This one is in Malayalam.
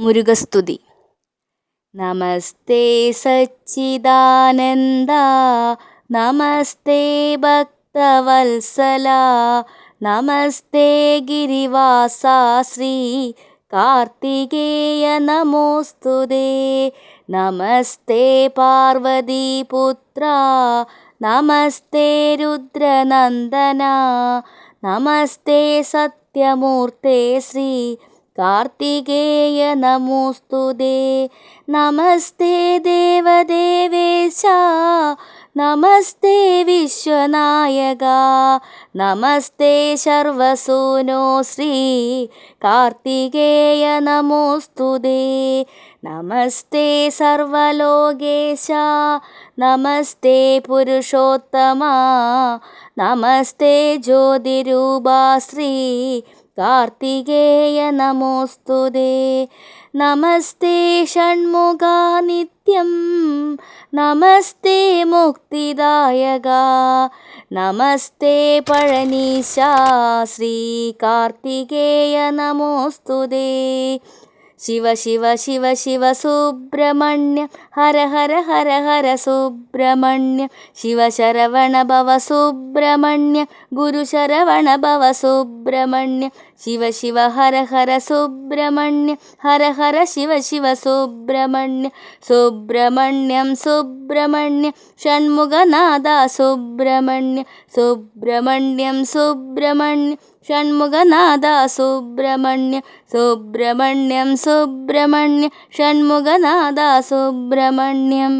മുരുകസ്തുതി. നമസ്തേ സച്ചിദാനന്ദ. നമസ്തേ ഭക്തവത്സല. നമസ്തേ ഗിരിവാസ ശ്രീ കാർത്തികേയ നമോസ്തുതേ നമസ്തേ പാർവതീപുത്ര. നമസ്തേ രുദ്രനന്ദന. നമസ്തേ സത്യമൂർത്തേ ശ്രീ. കാർത്തികേയ നമോസ്തുതേ നമസ്തേ ദേവദേവേശ. നമസ്തേ വിശ്വനായക. നമസ്തേ ശർവസൂനോ ശ്രീ. കാർത്തികേയ നമോസ്തുതേ നമസ്തേ സർവലോകേശ. നമസ്തേ പുരുഷോത്തമ. നമസ്തേ ജ്യോതിരൂപ ശ്രീ. കാർത്തികേയ നമോസ്തുതേ നമസ്തേ ഷൺമുഖ നിത്യം. നമസ്തേ മുക്തിദായക. നമസ്തേ പഴനീശ ശ്രീ കാർത്തികേയ നമോസ്തുതേ ಶಿವ ಶಿವ ಶಿವ ಶಿವ ಸುಬ್ರಹ್ಮಣ್ಯ ಹರ ಹರ ಹರ ಹರ ಸುಬ್ರಹ್ಮಣ್ಯ ಶಿವ ಶರವಣ ಭವ ಸುಬ್ರಹ್ಮಣ್ಯ ಗುರು ಶರವಣ ಭವ ಸುಬ್ರಹ್ಮಣ್ಯ ಶಿವ ಶಿವ ಹರ ಹರ ಸುಬ್ರಹ್ಮಣ್ಯ ಹರ ಹರ ಶಿವ ಶಿವ ಸುಬ್ರಹ್ಮಣ್ಯ ಸುಬ್ರಹ್ಮಣ್ಯಂ ಸುಬ್ರಹ್ಮಣ್ಯ ಷಣ್ಮುಗನಾದ ಸುಬ್ರಹ್ಮಣ್ಯ ಸುಬ್ರಹ್ಮಣ್ಯಂ ಸುಬ್ರಹ್ಮಣ್ಯ ഷൺമുഖനാഥ സുബ്രഹ്മണ്യ സുബ്രഹ്മണ്യം സുബ്രഹ്മണ്യ ഷൺമുഖനാഥ സുബ്രഹ്മണ്യം.